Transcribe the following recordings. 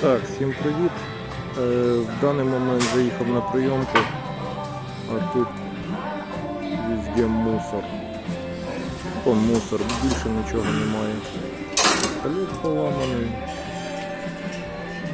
Так, всім привіт. Е, в даний момент заїхав на прийомку, а тут везде мусор. О, мусор, більше нічого немає. Пістолет поламаний.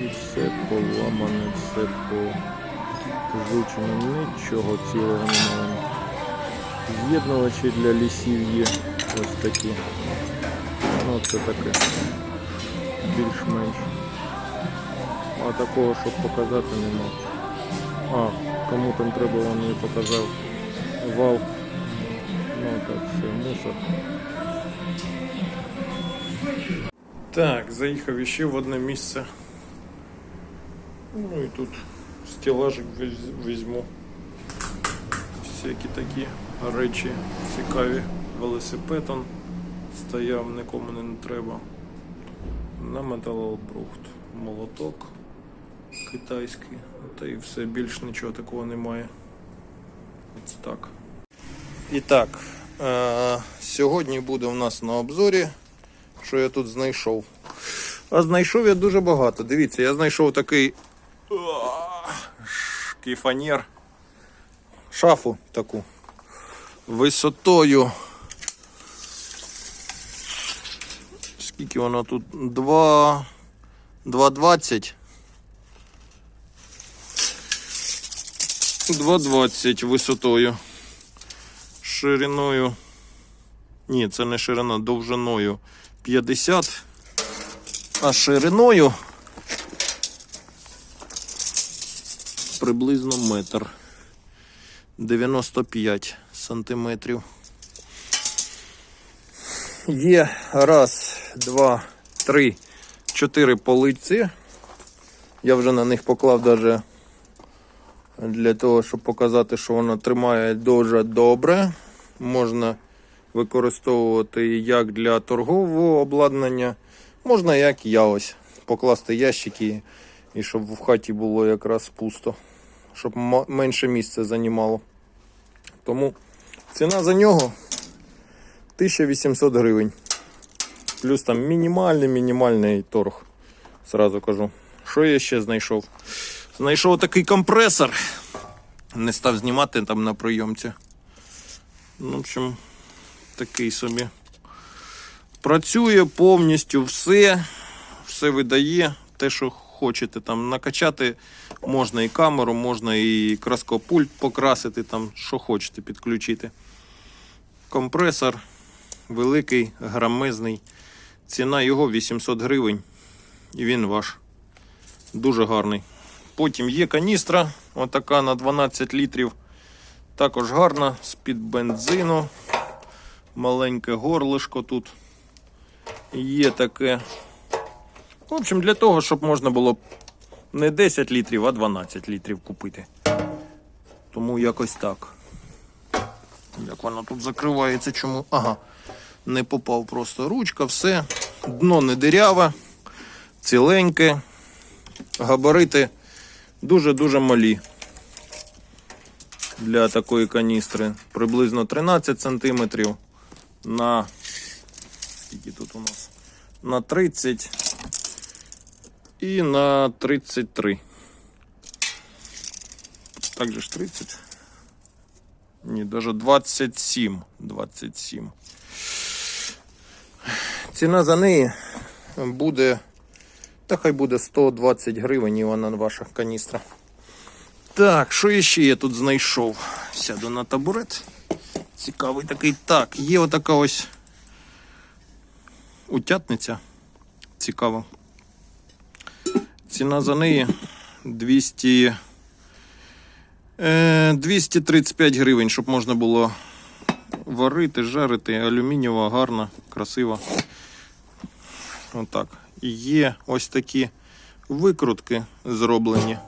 І все поламане, все пожучено, нічого цілого немає. З'єднувачі для лісів є ось такі. Ну це таке. Більш-менш. А такого, щоб показати, нема. А, кому там треба, він не показав. Вал. Ну так, все, мусор. Так, заїхав іще в одне місце. Ну і тут стелажик візьму. Всякі такі речі цікаві. Велосипед он стояв, нікому не треба. На металобрухт. Молоток китайський. Та і все, більш нічого такого немає. Ось так. І так, е- сьогодні буде у нас на обзорі, що я тут знайшов. А знайшов я дуже багато. Дивіться, я знайшов такий шкіфанер. Шафу таку. Висотою. Скільки воно тут? 2. 2,20. 2,20 висотою. Шириною. Ні, це не ширина, довжиною 50. А шириною приблизно метр. 95 сантиметрів. Є раз, два, три, чотири полиці. Я вже на них поклав даже для того, щоб показати, що воно тримає дуже добре. Можна використовувати як для торгового обладнання, можна як я ось покласти ящики і щоб в хаті було якраз пусто, щоб менше місця займало. Тому ціна за нього 1800 гривень. Плюс там мінімальний мінімальний торг. Сразу кажу. Що я ще знайшов? Знайшов такий компресор. Не став знімати там на прийомці. Ну, в общем, такий собі. Працює повністю все. Все видає. Те, що хочете там накачати, можна і камеру, можна і краскопульт покрасити, там, що хочете підключити. Компресор великий, грамезний. Ціна його 800 гривень. І він ваш. Дуже гарний. Потім є каністра, отака на 12 літрів. Також гарна, з-під бензину. Маленьке горлишко тут. Є таке. В общем, для того, щоб можна було не 10 літрів, а 12 літрів купити. Тому якось так. Як воно тут закривається, чому? Ага. Не попав просто ручка, все. Дно не диряве, ціленьке. Габарити дуже-дуже малі для такої каністри. Приблизно 13 см на скільки тут у нас? На 30 і на 33. Так же ж 30. Ні, навіть 27. 27. Ціна за неї буде. Та хай буде 120 гривень і вона на ваша каністра. Так, що ще я тут знайшов? Сяду на табурет. Цікавий такий. Так, є отака ось утятниця. Цікаво. Ціна за неї 200, е, 235 гривень, щоб можна було варити, жарити. Алюмінієва, гарна, красива. Отак. Є ось такі викрутки зроблені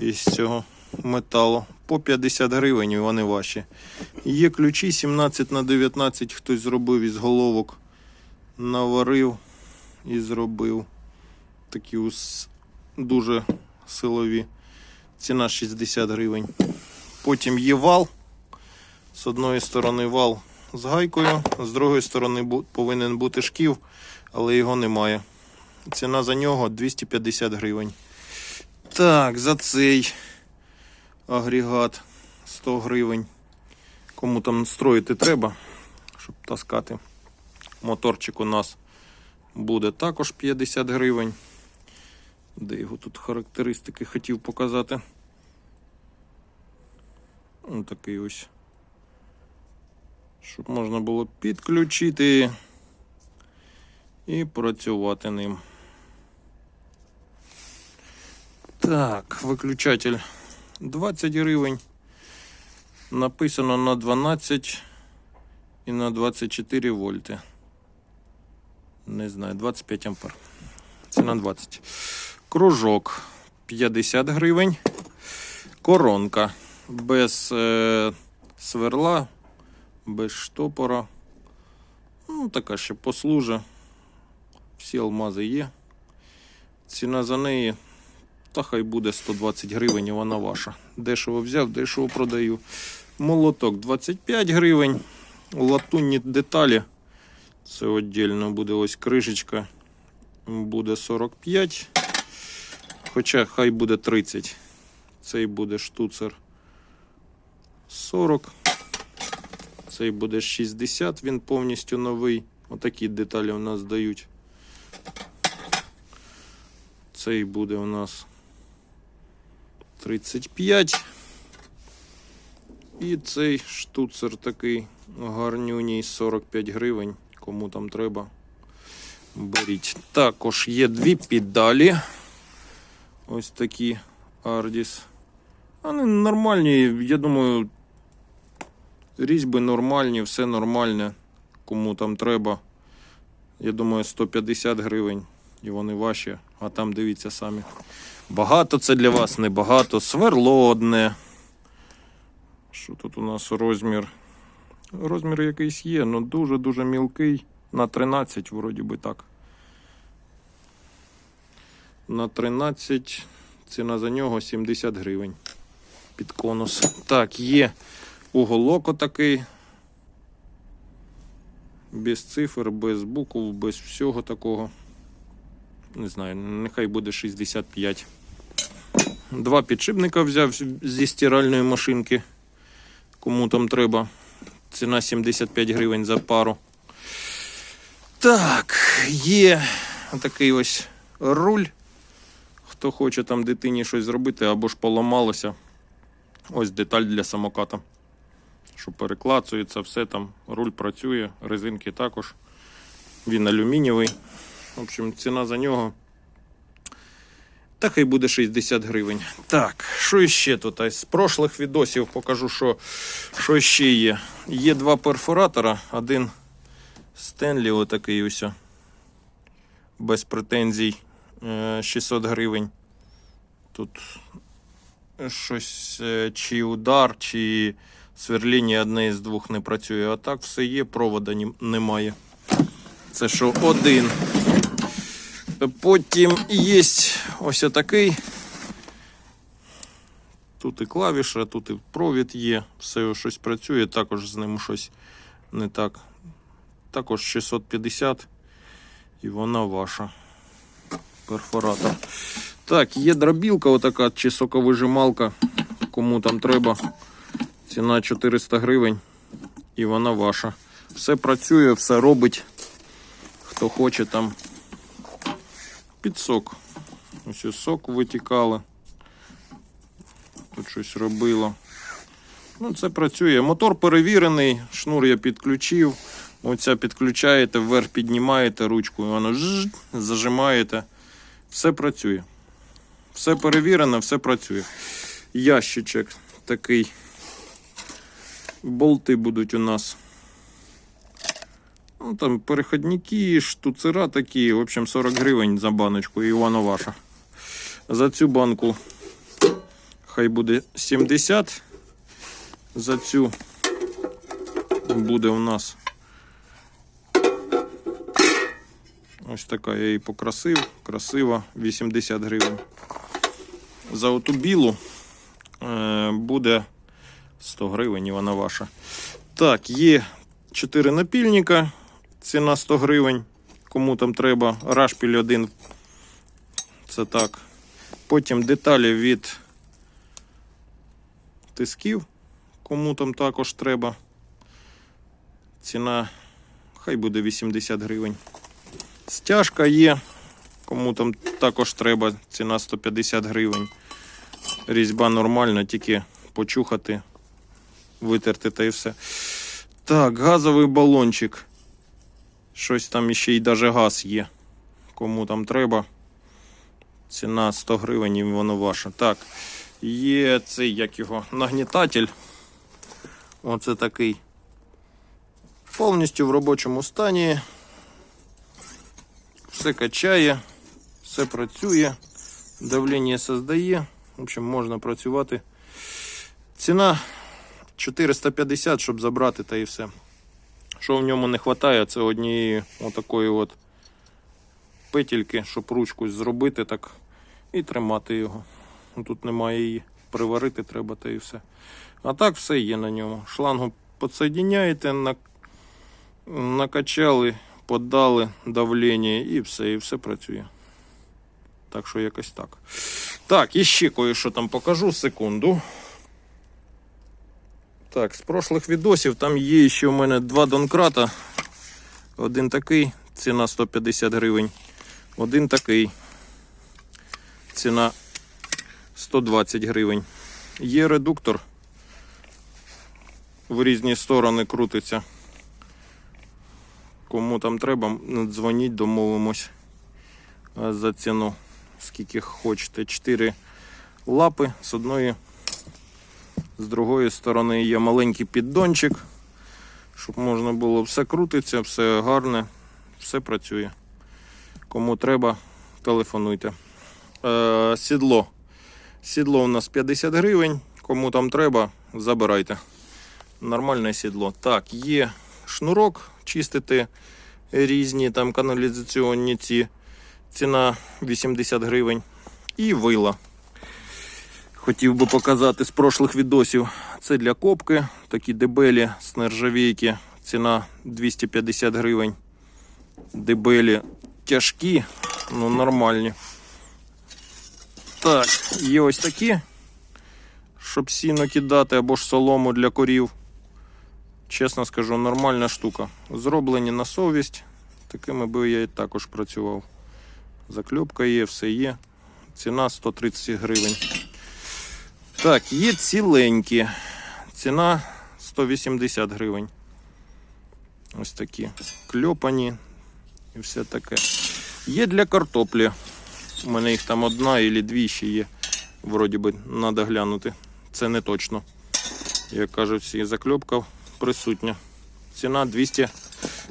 із цього металу. По 50 гривень вони ваші. Є ключі 17 на 19 хтось зробив із головок. Наварив і зробив. Такі дуже силові. Ціна 60 гривень. Потім є вал. З одної сторони вал з гайкою, з другої сторони повинен бути шків, але його немає. Ціна за нього 250 гривень. Так, за цей агрегат 100 гривень. Кому там строїти треба, щоб таскати. Моторчик у нас буде також 50 гривень. Де його тут характеристики хотів показати. Ось такий ось. Щоб можна було підключити і працювати ним. Так, виключатель 20 гривень. Написано на 12 і на 24 вольти. Не знаю, 25 ампер. Це на 20. Кружок 50 гривень. Коронка без е, сверла, без штопора. Ну, така ще послужа. Всі алмази є. Ціна за неї, та хай буде 120 гривень, і вона ваша. Дешево взяв, дешево продаю. Молоток 25 гривень. Латунні деталі. Це віддільно буде ось кришечка. Буде 45. Хоча хай буде 30. Цей буде штуцер 40. Цей буде 60, він повністю новий. Отакі деталі у нас дають. Цей буде у нас 35. І цей штуцер такий гарнюній 45 гривень. Кому там треба, беріть. Також є дві педалі. Ось такі Ardis. Вони нормальні, я думаю, різьби нормальні, все нормальне. Кому там треба. Я думаю, 150 гривень. І вони ваші. А там дивіться самі. Багато це для вас, не багато. Сверло одне. Що тут у нас розмір? Розмір якийсь є, але дуже-дуже мілкий. На 13, вроді би так. На 13 ціна за нього 70 гривень. Під конус. Так, є уголок отакий. Без цифр, без букв, без всього такого. Не знаю, нехай буде 65. Два підшипника взяв зі стиральної машинки. Кому там треба. Ціна 75 гривень за пару. Так, є такий ось руль. Хто хоче там дитині щось зробити або ж поламалося. Ось деталь для самоката. Що переклацується, все там. Руль працює, резинки також. Він алюмінієвий. В общем, ціна за нього. Та хай буде 60 гривень. Так, що ще тут? З прошлих відосів покажу, що, що ще є. Є два перфоратора. Один Стенлі, отакий ось. Без претензій. е, 600 гривень. Тут щось е, чи удар, чи сверління одне із двох не працює. А так все є, провода немає. Це що один. Потім є ось такий. Тут і клавіша, тут і провід є. Все щось працює, також з ним щось не так. Також 650 і вона ваша. Перфоратор. Так, є дробілка отака чи соковижималка. Кому там треба. Ціна 400 гривень. І вона ваша. Все працює, все робить. Хто хоче там під сок. Ось ось сок витікало. Тут щось робило. Ну, це працює. Мотор перевірений, шнур я підключив. Оця підключаєте, вверх піднімаєте ручку, і воно жж, зажимаєте. Все працює. Все перевірено, все працює. Ящичок такий. Болти будуть у нас. Там переходники, штуцера такі. В общем, 40 гривень за баночку, і воно ваша. За цю банку хай буде 70. За цю буде у нас ось така, я її покрасив. Красива, 80 гривень. За оту білу е, буде 100 гривень і вона ваша. Так, є 4 напільника. Ціна 100 гривень. Кому там треба. Рашпіль один Це так. Потім деталі від тисків, кому там також треба. Ціна хай буде 80 гривень. Стяжка є, кому там також треба, ціна 150 гривень. Різьба нормальна, тільки почухати, витерти та і все. Так, газовий балончик. Щось там іще й даже газ є. Кому там треба. Ціна 100 гривень і воно ваше. Так, є цей, як його, нагнітатель. Оце такий. Повністю в робочому стані. Все качає, все працює, давлення создає. В общем, можна працювати. Ціна 450, щоб забрати та і все. Що в ньому не вистачає, це однієї отакої от петельки, щоб ручку зробити так і тримати його. Ну, Тут немає її. Приварити треба та і все. А так все є на ньому. Шлангу підсоединяєте, на... накачали, подали давлення і все, і все працює. Так що якось так. Так, і ще кое-що там покажу, секунду. Так, з прошлих відосів там є ще у мене два донкрата. Один такий, ціна 150 гривень. Один такий. Ціна 120 гривень. Є редуктор. В різні сторони крутиться. Кому там треба, дзвоніть, домовимось за ціну. Скільки хочете. 4 лапи з одної, з другої сторони є маленький піддончик, щоб можна було все крутиться, все гарне, все працює. Кому треба, телефонуйте. Е, сідло. Сідло у нас 50 гривень. Кому там треба, забирайте. Нормальне сідло. Так, є шнурок, чистити різні там каналізаційні ці. Ціна 80 гривень. І вила. Хотів би показати з прошлих відосів. Це для копки, такі дебелі з нержавійки. Ціна 250 гривень. Дебелі тяжкі, ну нормальні. Так, є ось такі, щоб сіно кидати або ж солому для корів. Чесно скажу, нормальна штука. Зроблені на совість. Такими би я і також працював. Закльопка є, все є. Ціна 130 гривень. Так, є ціленькі. Ціна 180 гривень. Ось такі кльопані і все таке. Є для картоплі. У мене їх там одна або дві ще є. Вроді би, треба глянути. Це не точно. Як кажуть, всі закльопка присутня. Ціна 200,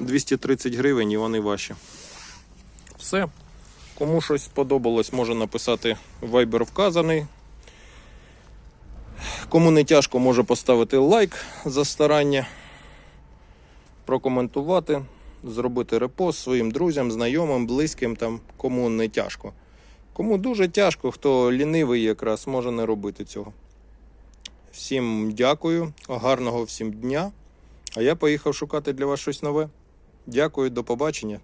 230 гривень і вони ваші. Все. Кому щось сподобалось, може написати Viber вказаний. Кому не тяжко, може поставити лайк за старання, прокоментувати, зробити репост своїм друзям, знайомим, близьким, там, кому не тяжко. Кому дуже тяжко, хто лінивий якраз може не робити цього. Всім дякую, гарного всім дня. А я поїхав шукати для вас щось нове. Дякую, до побачення.